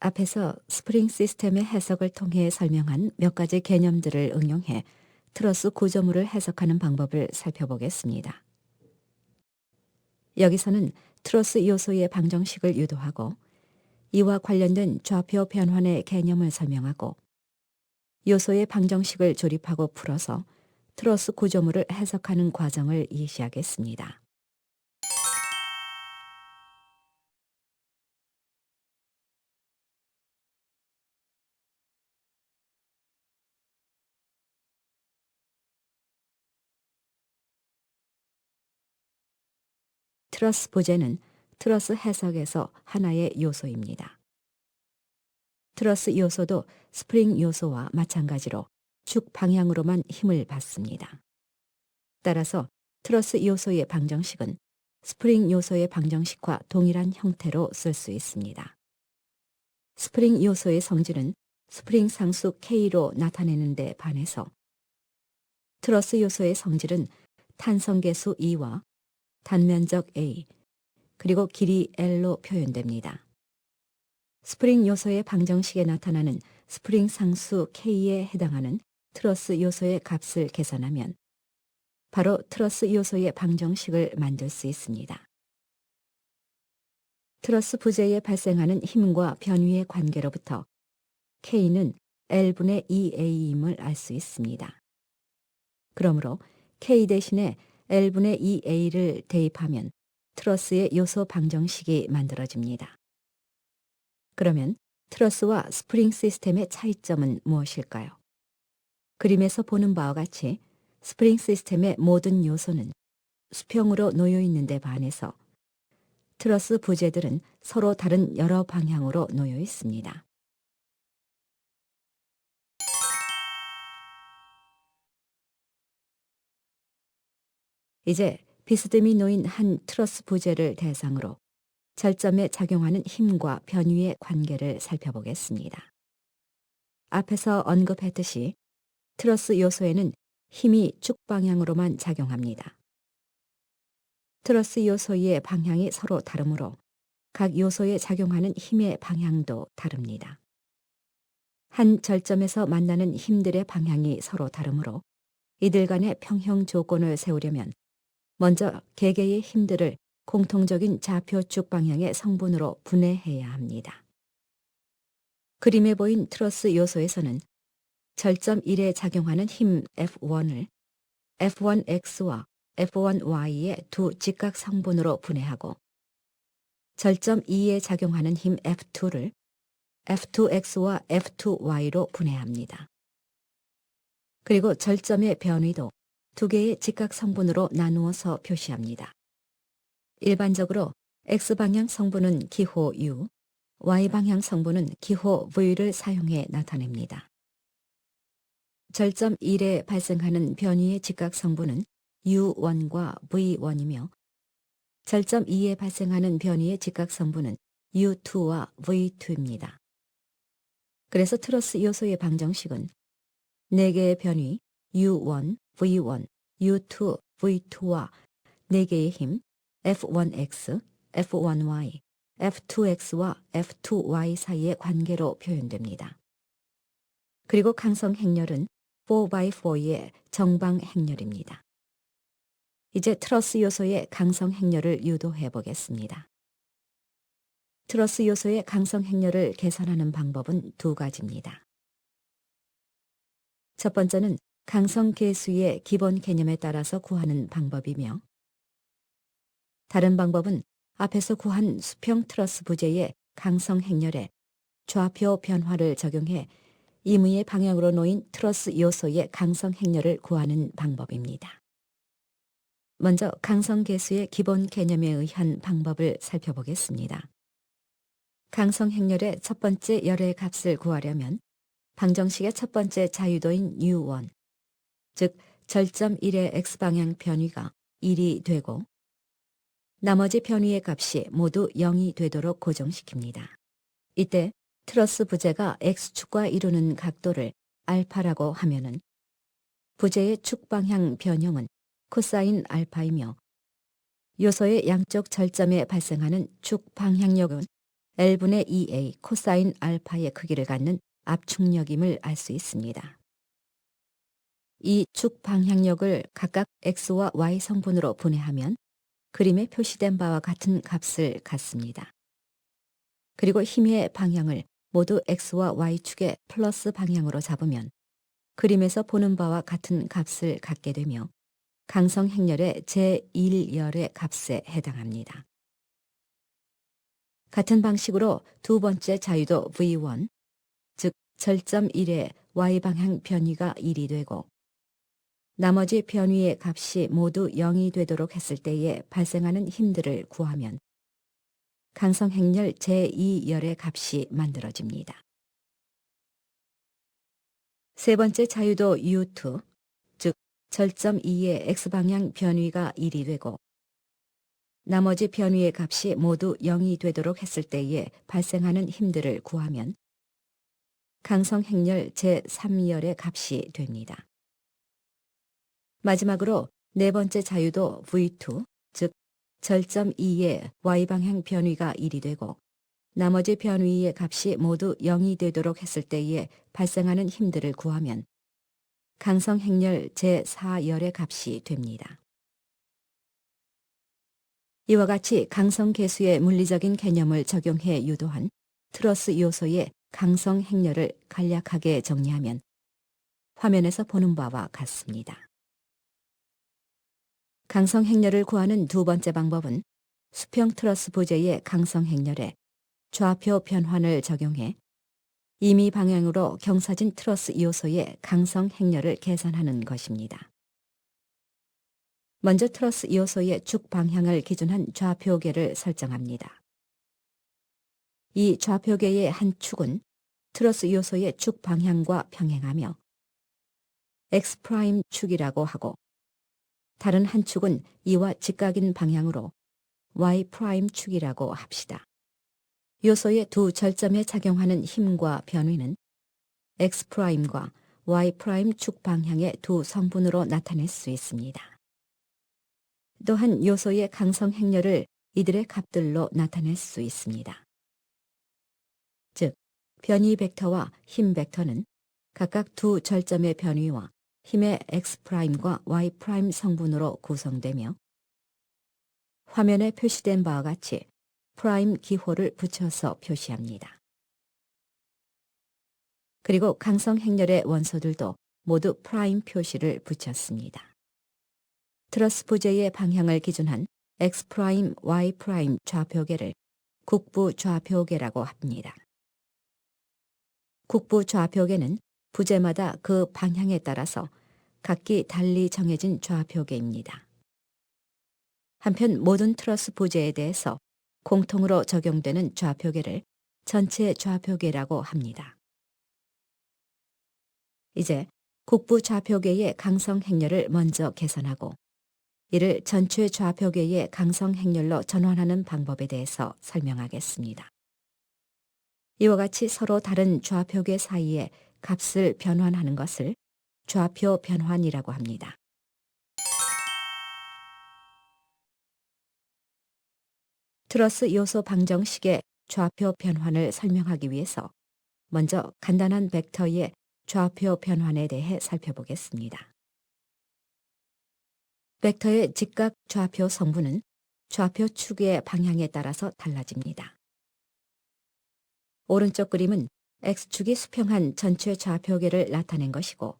앞에서 스프링 시스템의 해석을 통해 설명한 몇 가지 개념들을 응용해 트러스 구조물을 해석하는 방법을 살펴보겠습니다. 여기서는 트러스 요소의 방정식을 유도하고 이와 관련된 좌표 변환의 개념을 설명하고 요소의 방정식을 조립하고 풀어서 트러스 구조물을 해석하는 과정을 이시하겠습니다. 트러스 부재는 트러스 해석에서 하나의 요소입니다. 트러스 요소도 스프링 요소와 마찬가지로 축 방향으로만 힘을 받습니다. 따라서 트러스 요소의 방정식은 스프링 요소의 방정식과 동일한 형태로 쓸 수 있습니다. 스프링 요소의 성질은 스프링 상수 K로 나타내는 데 반해서 트러스 요소의 성질은 탄성계수 E와 단면적 A, 그리고 길이 L로 표현됩니다. 스프링 요소의 방정식에 나타나는 스프링 상수 K에 해당하는 트러스 요소의 값을 계산하면 바로 트러스 요소의 방정식을 만들 수 있습니다. 트러스 부재에 발생하는 힘과 변위의 관계로부터 K는 L분의 2A임을 알 수 있습니다. 그러므로 K 대신에 L분의 2A를 대입하면 트러스의 요소 방정식이 만들어집니다. 그러면 트러스와 스프링 시스템의 차이점은 무엇일까요? 그림에서 보는 바와 같이 스프링 시스템의 모든 요소는 수평으로 놓여 있는데 반해서 트러스 부재들은 서로 다른 여러 방향으로 놓여 있습니다. 이제 비스듬히 놓인 한 트러스 부재를 대상으로 절점에 작용하는 힘과 변위의 관계를 살펴보겠습니다. 앞에서 언급했듯이 트러스 요소에는 힘이 쭉 방향으로만 작용합니다. 트러스 요소의 방향이 서로 다르므로 각 요소에 작용하는 힘의 방향도 다릅니다. 한 절점에서 만나는 힘들의 방향이 서로 다르므로 이들 간의 평형 조건을 세우려면 먼저 개개의 힘들을 공통적인 좌표축 방향의 성분으로 분해해야 합니다. 그림에 보인 트러스 요소에서는 절점 1에 작용하는 힘 F1을 F1X와 F1Y의 두 직각 성분으로 분해하고 절점 2에 작용하는 힘 F2를 F2X와 F2Y로 분해합니다. 그리고 절점의 변위도 두 개의 직각 성분으로 나누어서 표시합니다. 일반적으로 X방향 성분은 기호 U, Y방향 성분은 기호 V를 사용해 나타냅니다. 절점 1에 발생하는 변이의 직각 성분은 U1과 V1이며 절점 2에 발생하는 변이의 직각 성분은 U2와 V2입니다. 그래서 트러스 요소의 방정식은 4개의 변이 U1, V1, U2, V2와 4개의 힘 F1X, F1Y, F2X와 F2Y 사이의 관계로 표현됩니다. 그리고 강성 행렬은 4x4의 정방 행렬입니다. 이제 트러스 요소의 강성 행렬을 유도해 보겠습니다. 트러스 요소의 강성 행렬을 계산하는 방법은 두 가지입니다. 첫 번째는 강성 계수의 기본 개념에 따라서 구하는 방법이며 다른 방법은 앞에서 구한 수평 트러스 부재의 강성 행렬에 좌표 변화를 적용해 임의의 방향으로 놓인 트러스 요소의 강성 행렬을 구하는 방법입니다. 먼저 강성 계수의 기본 개념에 의한 방법을 살펴보겠습니다. 강성 행렬의 첫 번째 열의 값을 구하려면 방정식의 첫 번째 자유도인 U1, 즉 절점 1의 x방향 변위가 1이 되고 나머지 변위의 값이 모두 0이 되도록 고정시킵니다. 이때 트러스 부재가 x축과 이루는 각도를 알파라고 하면은 부재의 축방향 변형은 코사인 알파이며 요소의 양쪽 절점에 발생하는 축방향력은 L분의 2A 코사인 알파의 크기를 갖는 압축력임을 알 수 있습니다. 이 축 방향력을 각각 X와 Y 성분으로 분해하면 그림에 표시된 바와 같은 값을 갖습니다. 그리고 힘의 방향을 모두 X와 Y축의 플러스 방향으로 잡으면 그림에서 보는 바와 같은 값을 갖게 되며 강성 행렬의 제1열의 값에 해당합니다. 같은 방식으로 두 번째 자유도 V1, 즉 절점 1의 Y방향 변위가 1이 되고 나머지 변위의 값이 모두 0이 되도록 했을 때에 발생하는 힘들을 구하면 강성 행렬 제2열의 값이 만들어집니다. 세 번째 자유도 U2, 즉 절점 2의 X방향 변위가 1이 되고 나머지 변위의 값이 모두 0이 되도록 했을 때에 발생하는 힘들을 구하면 강성 행렬 제3열의 값이 됩니다. 마지막으로 네 번째 자유도 V2, 즉 절점 2의 Y방향 변위가 1이 되고 나머지 변위의 값이 모두 0이 되도록 했을 때에 발생하는 힘들을 구하면 강성 행렬 제4열의 값이 됩니다. 이와 같이 강성 계수의 물리적인 개념을 적용해 유도한 트러스 요소의 강성 행렬을 간략하게 정리하면 화면에서 보는 바와 같습니다. 강성 행렬을 구하는 두 번째 방법은 수평 트러스 부재의 강성 행렬에 좌표 변환을 적용해 임의 방향으로 경사진 트러스 요소의 강성 행렬을 계산하는 것입니다. 먼저 트러스 요소의 축 방향을 기준한 좌표계를 설정합니다. 이 좌표계의 한 축은 트러스 요소의 축 방향과 평행하며 X' 축이라고 하고 다른 한 축은 이와 직각인 방향으로 Y' 축이라고 합시다. 요소의 두 절점에 작용하는 힘과 변위는 X'과 Y' 축 방향의 두 성분으로 나타낼 수 있습니다. 또한 요소의 강성 행렬을 이들의 값들로 나타낼 수 있습니다. 즉, 변위 벡터와 힘 벡터는 각각 두 절점의 변위와 힘의 X'과 Y' 성분으로 구성되며 화면에 표시된 바와 같이 프라임 기호를 붙여서 표시합니다. 그리고 강성 행렬의 원소들도 모두 프라임 표시를 붙였습니다. 트러스 부재의 방향을 기준한 X', Y' 좌표계를 국부 좌표계라고 합니다. 국부 좌표계는 부재마다 그 방향에 따라서 각기 달리 정해진 좌표계입니다. 한편 모든 트러스 부재에 대해서 공통으로 적용되는 좌표계를 전체 좌표계라고 합니다. 이제 국부 좌표계의 강성 행렬을 먼저 계산하고 이를 전체 좌표계의 강성 행렬로 전환하는 방법에 대해서 설명하겠습니다. 이와 같이 서로 다른 좌표계 사이에 값을 변환하는 것을 좌표 변환이라고 합니다. 트러스 요소 방정식의 좌표 변환을 설명하기 위해서 먼저 간단한 벡터의 좌표 변환에 대해 살펴보겠습니다. 벡터의 직각 좌표 성분은 좌표 축의 방향에 따라서 달라집니다. 오른쪽 그림은 X축이 수평한 전체 좌표계를 나타낸 것이고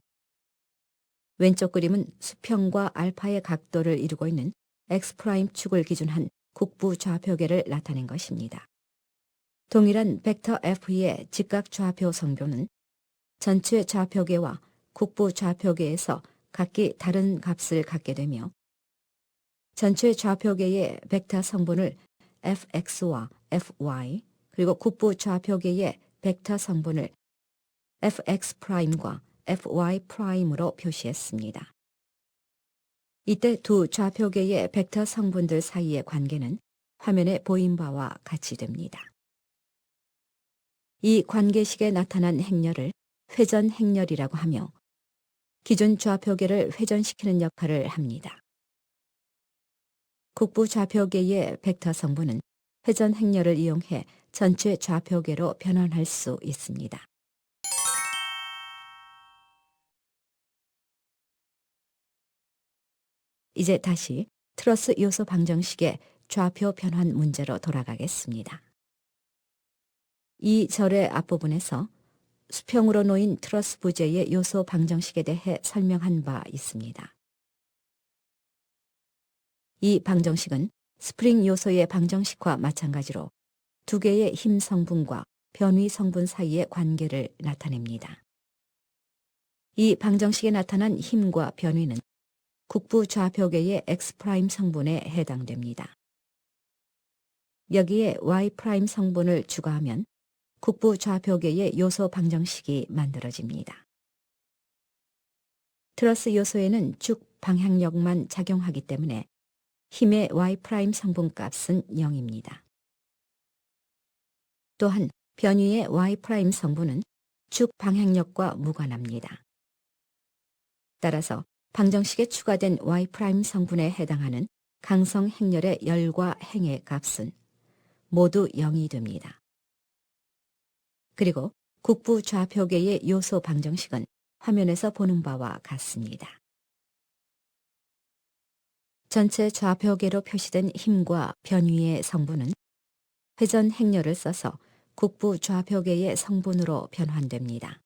왼쪽 그림은 수평과 알파의 각도를 이루고 있는 X'축을 기준한 국부 좌표계를 나타낸 것입니다. 동일한 벡터 F의 직각 좌표 성교는 전체 좌표계와 국부 좌표계에서 각기 다른 값을 갖게 되며 전체 좌표계의 벡터 성분을 fx와 fy 그리고 국부 좌표계의 벡터 성분을 fx'과 fy'으로 표시했습니다. 이때 두 좌표계의 벡터 성분들 사이의 관계는 화면에 보인 바와 같이 됩니다. 이 관계식에 나타난 행렬을 회전 행렬이라고 하며 기존 좌표계를 회전시키는 역할을 합니다. 국부 좌표계의 벡터 성분은 회전 행렬을 이용해 전체 좌표계로 변환할 수 있습니다. 이제 다시 트러스 요소 방정식의 좌표 변환 문제로 돌아가겠습니다. 이 절의 앞부분에서 수평으로 놓인 트러스 부재의 요소 방정식에 대해 설명한 바 있습니다. 이 방정식은 스프링 요소의 방정식과 마찬가지로 두 개의 힘 성분과 변위 성분 사이의 관계를 나타냅니다. 이 방정식에 나타난 힘과 변위는 국부 좌표계의 X' 성분에 해당됩니다. 여기에 Y' 성분을 추가하면 국부 좌표계의 요소 방정식이 만들어집니다. 트러스 요소에는 쭉 방향력만 작용하기 때문에 힘의 Y' 성분 값은 0입니다. 또한 변위의 Y' 성분은 쭉 방향력과 무관합니다. 따라서 방정식에 추가된 Y' 성분에 해당하는 강성 행렬의 열과 행의 값은 모두 0이 됩니다. 그리고 국부 좌표계의 요소 방정식은 화면에서 보는 바와 같습니다. 전체 좌표계로 표시된 힘과 변위의 성분은 회전 행렬을 써서 국부 좌표계의 성분으로 변환됩니다.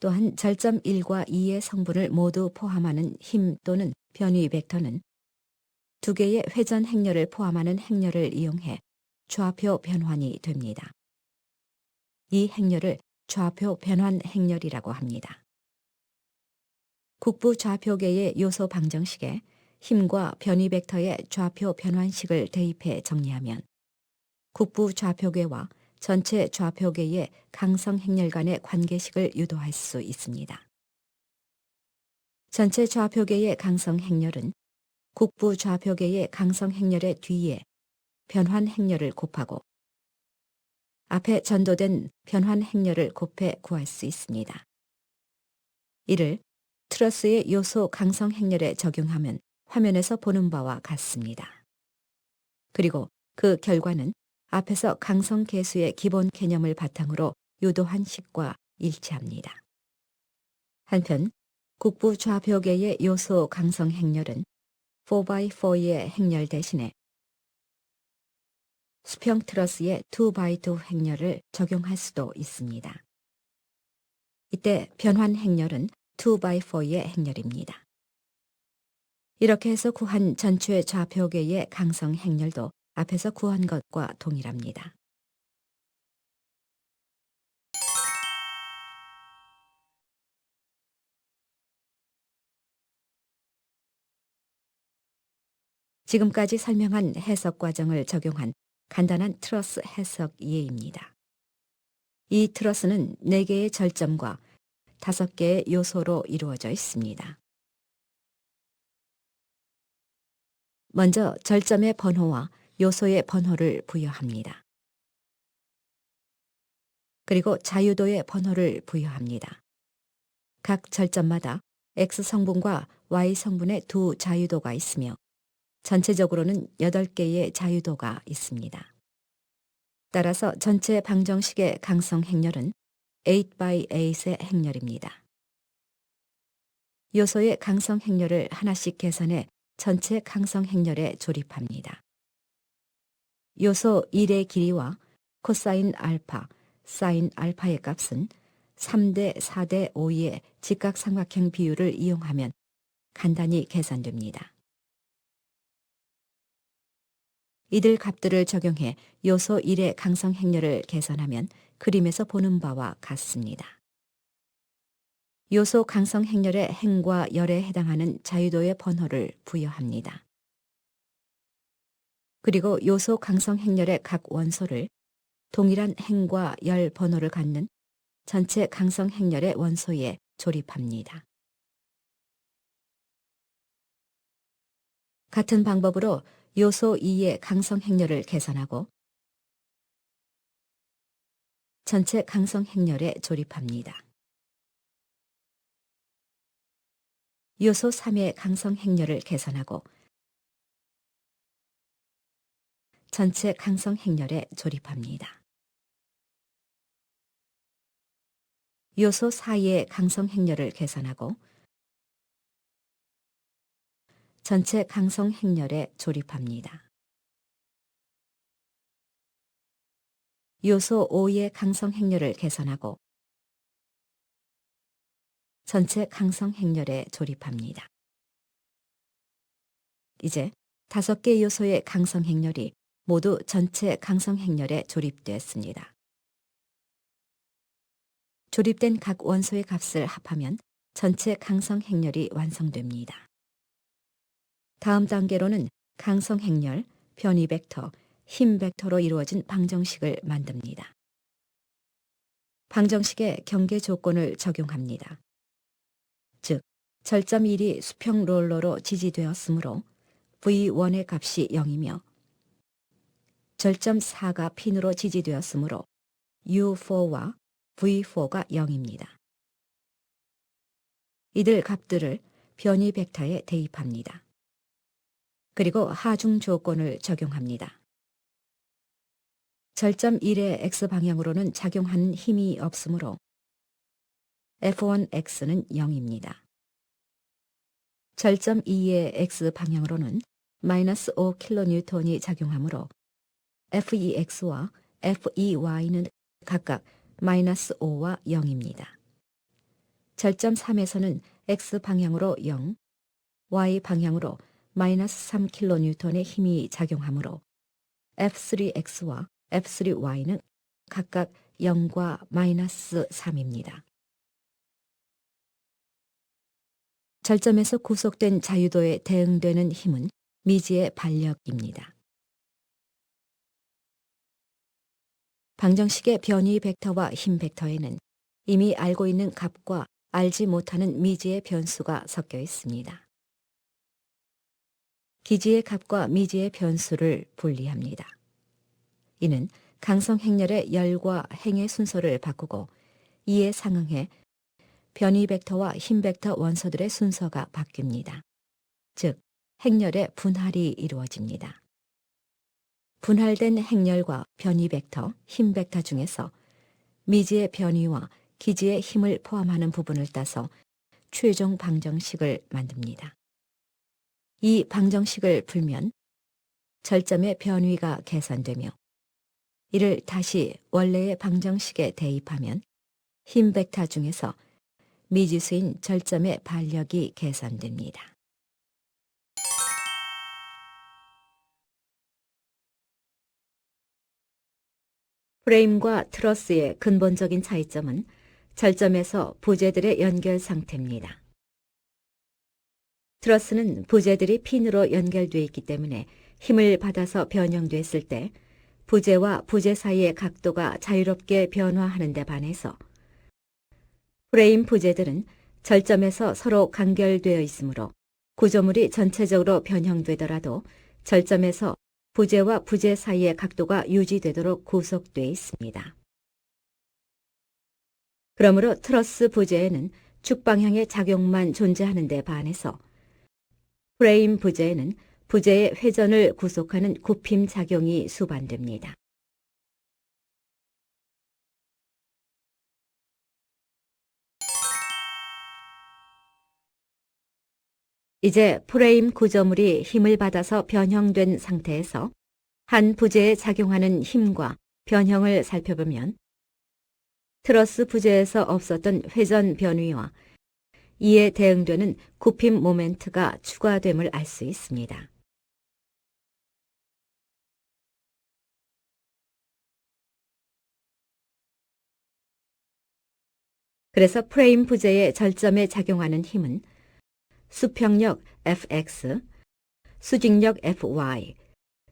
또한 절점 1과 2의 성분을 모두 포함하는 힘 또는 변위 벡터는 두 개의 회전 행렬을 포함하는 행렬을 이용해 좌표 변환이 됩니다. 이 행렬을 좌표 변환 행렬이라고 합니다. 국부 좌표계의 요소 방정식에 힘과 변위 벡터의 좌표 변환식을 대입해 정리하면 국부 좌표계와 전체 좌표계의 강성 행렬 간의 관계식을 유도할 수 있습니다. 전체 좌표계의 강성 행렬은 국부 좌표계의 강성 행렬의 뒤에 변환 행렬을 곱하고 앞에 전도된 변환 행렬을 곱해 구할 수 있습니다. 이를 트러스의 요소 강성 행렬에 적용하면 화면에서 보는 바와 같습니다. 그리고 그 결과는 앞에서 강성 계수의 기본 개념을 바탕으로 유도한 식과 일치합니다. 한편 국부 좌표계의 요소 강성 행렬은 4x4의 행렬 대신에 수평 트러스의 2x2 행렬을 적용할 수도 있습니다. 이때 변환 행렬은 2x4의 행렬입니다. 이렇게 해서 구한 전체 좌표계의 강성 행렬도 앞에서 구한 것과 동일합니다. 지금까지 설명한 해석 과정을 적용한 간단한 트러스 해석 이해입니다. 이 트러스는 4개의 절점과 5개의 요소로 이루어져 있습니다. 먼저 절점의 번호와 요소의 번호를 부여합니다. 그리고 자유도의 번호를 부여합니다. 각 절점마다 X 성분과 Y 성분의 두 자유도가 있으며 전체적으로는 8개의 자유도가 있습니다. 따라서 전체 방정식의 강성 행렬은 8x8의 행렬입니다. 요소의 강성 행렬을 하나씩 계산해 전체 강성 행렬에 조립합니다. 요소 1의 길이와 코사인 알파, 사인 알파의 값은 3대 4대 5의 직각삼각형 비율을 이용하면 간단히 계산됩니다. 이들 값들을 적용해 요소 1의 강성 행렬을 계산하면 그림에서 보는 바와 같습니다. 요소 강성 행렬의 행과 열에 해당하는 자유도의 번호를 부여합니다. 그리고 요소 강성 행렬의 각 원소를 동일한 행과 열 번호를 갖는 전체 강성 행렬의 원소에 조립합니다. 같은 방법으로 요소 2의 강성 행렬을 계산하고 전체 강성 행렬에 조립합니다. 요소 3의 강성 행렬을 계산하고 전체 강성 행렬에 조립합니다. 요소 4의 강성 행렬을 계산하고 전체 강성 행렬에 조립합니다. 요소 5의 강성 행렬을 계산하고 전체 강성 행렬에 조립합니다. 이제 다섯 개 요소의 강성 행렬이 모두 전체 강성 행렬에 조립되었습니다. 조립된 각 원소의 값을 합하면 전체 강성 행렬이 완성됩니다. 다음 단계로는 강성 행렬, 변이 벡터, 힘 벡터로 이루어진 방정식을 만듭니다. 방정식에 경계 조건을 적용합니다. 즉, 절점 1이 수평 롤러로 지지되었으므로 V1의 값이 0이며 절점 4가 핀으로 지지되었으므로 U4와 V4가 0입니다. 이들 값들을 변이 벡터에 대입합니다. 그리고 하중 조건을 적용합니다. 절점 1의 x방향으로는 작용하는 힘이 없으므로 F1x는 0입니다. 절점 2의 x방향으로는 마이너스 5kN이 작용하므로 F2x와 F2y는 각각 마이너스 5와 0입니다. 절점 3에서는 x방향으로 0, y방향으로 마이너스 3kN의 힘이 작용하므로 F3x와 F3y는 각각 0과 마이너스 3입니다. 절점에서 구속된 자유도에 대응되는 힘은 미지의 반력입니다. 방정식의 변이 벡터와 힘 벡터에는 이미 알고 있는 값과 알지 못하는 미지의 변수가 섞여 있습니다. 기지의 값과 미지의 변수를 분리합니다. 이는 강성 행렬의 열과 행의 순서를 바꾸고 이에 상응해 변이 벡터와 힘 벡터 원소들의 순서가 바뀝니다. 즉, 행렬의 분할이 이루어집니다. 분할된 행렬과 변이 벡터, 힘 벡터 중에서 미지의 변이와 기지의 힘을 포함하는 부분을 따서 최종 방정식을 만듭니다. 이 방정식을 풀면 절점의 변위가 계산되며 이를 다시 원래의 방정식에 대입하면 힘 벡터 중에서 미지수인 절점의 반력이 계산됩니다. 프레임과 트러스의 근본적인 차이점은 절점에서 부재들의 연결 상태입니다. 트러스는 부재들이 핀으로 연결되어 있기 때문에 힘을 받아서 변형됐을 때 부재와 부재 사이의 각도가 자유롭게 변화하는 데 반해서 프레임 부재들은 절점에서 서로 간결되어 있으므로 구조물이 전체적으로 변형되더라도 절점에서 부재와 부재 사이의 각도가 유지되도록 구속되어 있습니다. 그러므로 트러스 부재에는 축방향의 작용만 존재하는 데 반해서 프레임 부재에는 부재의 회전을 구속하는 굽힘 작용이 수반됩니다. 이제 프레임 구조물이 힘을 받아서 변형된 상태에서 한 부재에 작용하는 힘과 변형을 살펴보면 트러스 부재에서 없었던 회전 변위와 이에 대응되는 굽힘 모멘트가 추가됨을 알 수 있습니다. 그래서 프레임 부재의 절점에 작용하는 힘은 수평력 fx, 수직력 fy,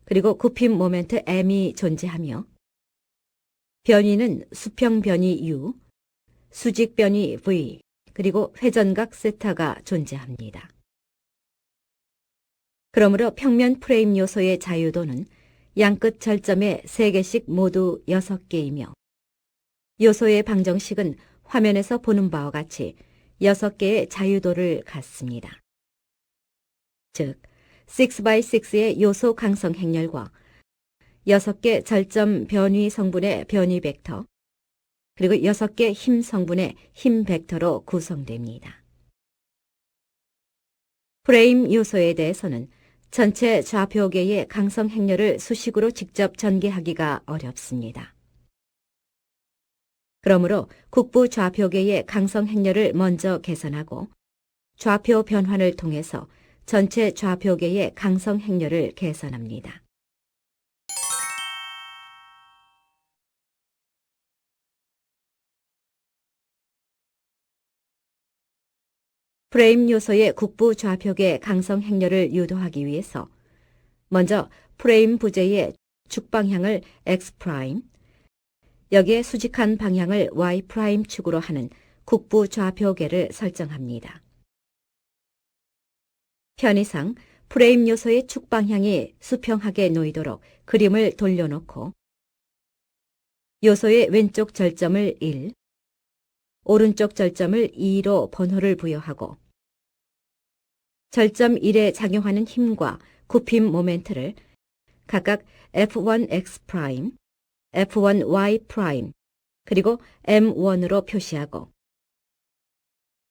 그리고 굽힘 모멘트 m이 존재하며 변이는 수평 변이 u, 수직 변이 v, 그리고 회전각 세타가 존재합니다. 그러므로 평면 프레임 요소의 자유도는 양끝 절점의 3개씩 모두 6개이며 요소의 방정식은 화면에서 보는 바와 같이 6개의 자유도를 갖습니다. 즉, 6x6의 요소 강성 행렬과 6개 절점 변위 성분의 변위 벡터, 그리고 6개 힘 성분의 힘 벡터로 구성됩니다. 프레임 요소에 대해서는 전체 좌표계의 강성 행렬을 수식으로 직접 전개하기가 어렵습니다. 그러므로 국부 좌표계의 강성 행렬을 먼저 계산하고 좌표 변환을 통해서 전체 좌표계의 강성 행렬을 계산합니다. 프레임 요소의 국부 좌표계 강성 행렬을 유도하기 위해서 먼저 프레임 부재의 축방향을 x 여기에 수직한 방향을 y 축으로 하는 국부 좌표계를 설정합니다. 편의상 프레임 요소의 축 방향이 수평하게 놓이도록 그림을 돌려놓고 요소의 왼쪽 절점을 1, 오른쪽 절점을 2로 번호를 부여하고 절점 1에 작용하는 힘과 굽힘 모멘트를 각각 F1x', F1y', 그리고 M1으로 표시하고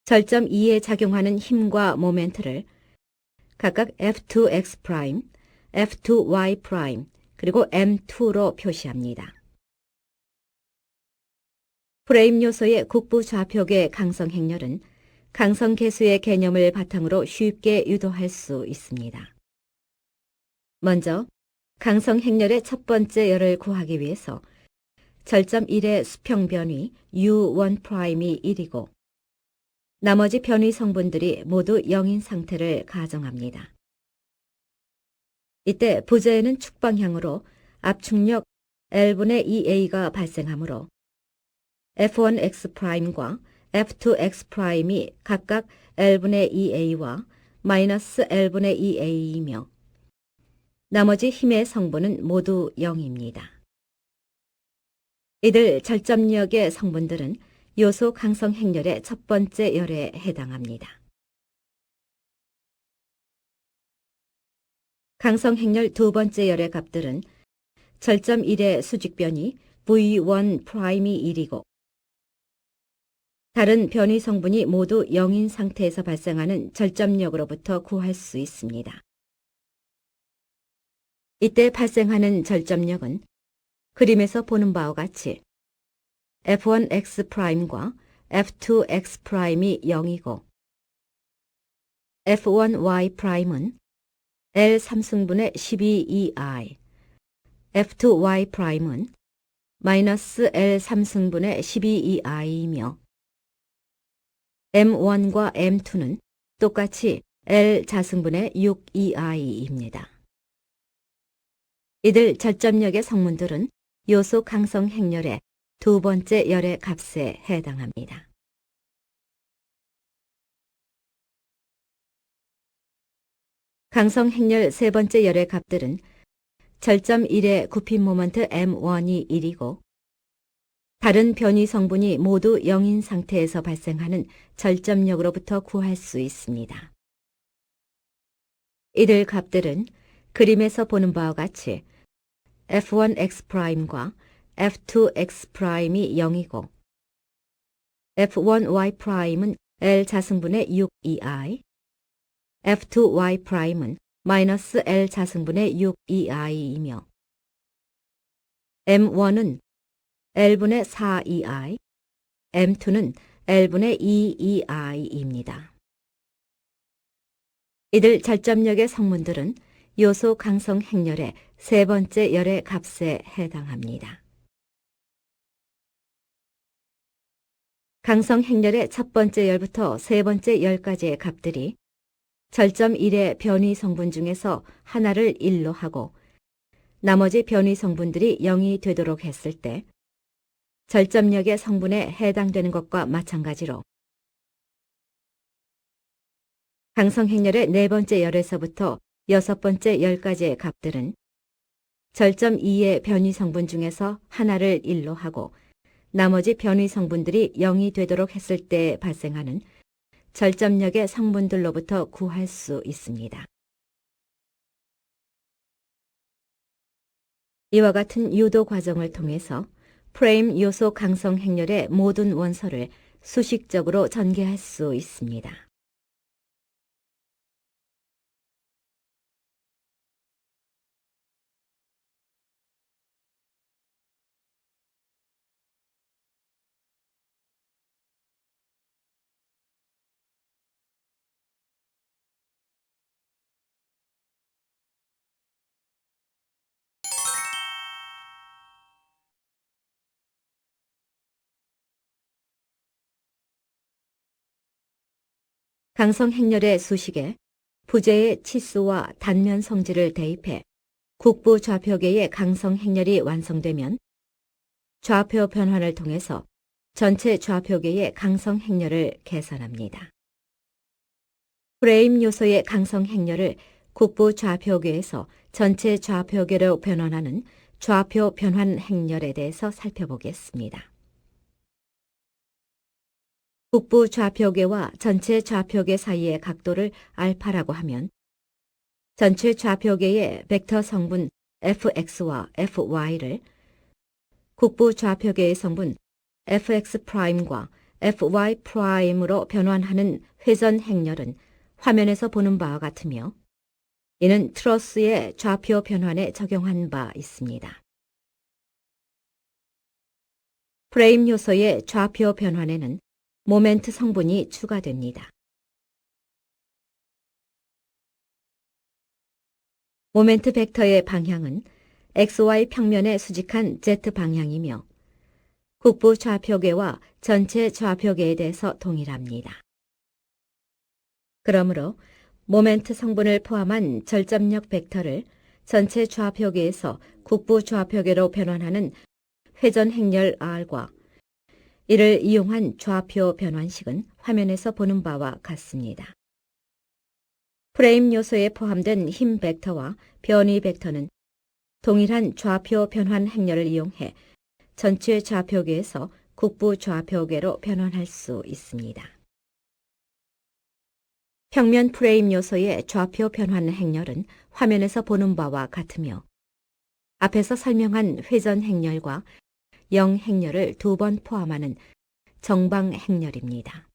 절점 2에 작용하는 힘과 모멘트를 각각 F2x', F2y', 그리고 M2로 표시합니다. 프레임 요소의 국부 좌표계 강성 행렬은 강성 계수의 개념을 바탕으로 쉽게 유도할 수 있습니다. 먼저 강성 행렬의 첫 번째 열을 구하기 위해서 절점 1의 수평 변위 U1'이 1이고 나머지 변위 성분들이 모두 0인 상태를 가정합니다. 이때 부재에는 축방향으로 압축력 L분의 2A가 발생하므로 F1X'과 F2X'이 각각 L분의 2A와 마이너스 L분의 2A이며 나머지 힘의 성분은 모두 0입니다. 이들 절점력의 성분들은 요소 강성 행렬의 첫 번째 열에 해당합니다. 강성 행렬 두 번째 열의 값들은 절점 1의 수직변이 V1'이 1이고 다른 변이 성분이 모두 0인 상태에서 발생하는 절점력으로부터 구할 수 있습니다. 이때 발생하는 절점력은 그림에서 보는 바와 같이 F1X'과 F2X'이 0이고 F1Y'은 L 3승분의 12EI, F2Y'은 마이너스 L 3승분의 12EI이며 M1과 M2는 똑같이 L 자승분의 6EI입니다. 이들 절점력의 성분들은 요소 강성 행렬의 두 번째 열의 값에 해당합니다. 강성 행렬 세 번째 열의 값들은 절점 1의 굽힘 모먼트 M1이 1이고 다른 변이 성분이 모두 0인 상태에서 발생하는 절점력으로부터 구할 수 있습니다. 이들 값들은 그림에서 보는 바와 같이 F1X'과 F2X'이 0이고 F1Y'은 L 자승분의 6EI, F2Y'은 마이너스 L 자승분의 6EI이며 M1은 L분의 4EI, M2는 L분의 2EI입니다. 이들 절점력의 성분들은 요소 강성 행렬의 세 번째 열의 값에 해당합니다. 강성 행렬의 첫 번째 열부터 세 번째 열까지의 값들이 절점 1의 변위 성분 중에서 하나를 1로 하고 나머지 변위 성분들이 0이 되도록 했을 때 절점력의 성분에 해당되는 것과 마찬가지로 강성 행렬의 네 번째 열에서부터 여섯 번째 열까지의 값들은 절점 2의 변위 성분 중에서 하나를 1로 하고 나머지 변위 성분들이 0이 되도록 했을 때 발생하는 절점력의 성분들로부터 구할 수 있습니다. 이와 같은 유도 과정을 통해서 프레임 요소 강성 행렬의 모든 원소를 수식적으로 전개할 수 있습니다. 강성 행렬의 수식에 부재의 치수와 단면 성질을 대입해 국부 좌표계의 강성 행렬이 완성되면 좌표 변환을 통해서 전체 좌표계의 강성 행렬을 계산합니다. 프레임 요소의 강성 행렬을 국부 좌표계에서 전체 좌표계로 변환하는 좌표 변환 행렬에 대해서 살펴보겠습니다. 북부 좌표계와 전체 좌표계 사이의 각도를 알파라고 하면 전체 좌표계의 벡터 성분 fx와 fy를 국부 좌표계의 성분 fx'과 fy'으로 변환하는 회전 행렬은 화면에서 보는 바와 같으며 이는 트러스의 좌표 변환에 적용한 바 있습니다. 프레임 요소의 좌표 변환에는 모멘트 성분이 추가됩니다. 모멘트 벡터의 방향은 XY 평면에 수직한 Z 방향이며 국부 좌표계와 전체 좌표계에 대해서 동일합니다. 그러므로 모멘트 성분을 포함한 절점력 벡터를 전체 좌표계에서 국부 좌표계로 변환하는 회전 행렬 R과 이를 이용한 좌표 변환식은 화면에서 보는 바와 같습니다. 프레임 요소에 포함된 힘 벡터와 변이 벡터는 동일한 좌표 변환 행렬을 이용해 전체 좌표계에서 국부 좌표계로 변환할 수 있습니다. 평면 프레임 요소의 좌표 변환 행렬은 화면에서 보는 바와 같으며 앞에서 설명한 회전 행렬과 영 행렬을 두 번 포함하는 정방 행렬입니다.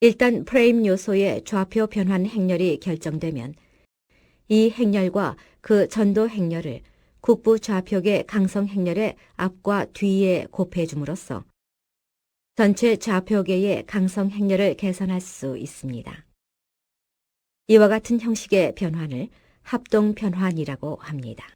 일단 프레임 요소의 좌표 변환 행렬이 결정되면 이 행렬과 그 전도 행렬을 국부 좌표계 강성 행렬의 앞과 뒤에 곱해 줌으로써 전체 좌표계의 강성 행렬을 계산할 수 있습니다. 이와 같은 형식의 변환을 합동 변환이라고 합니다.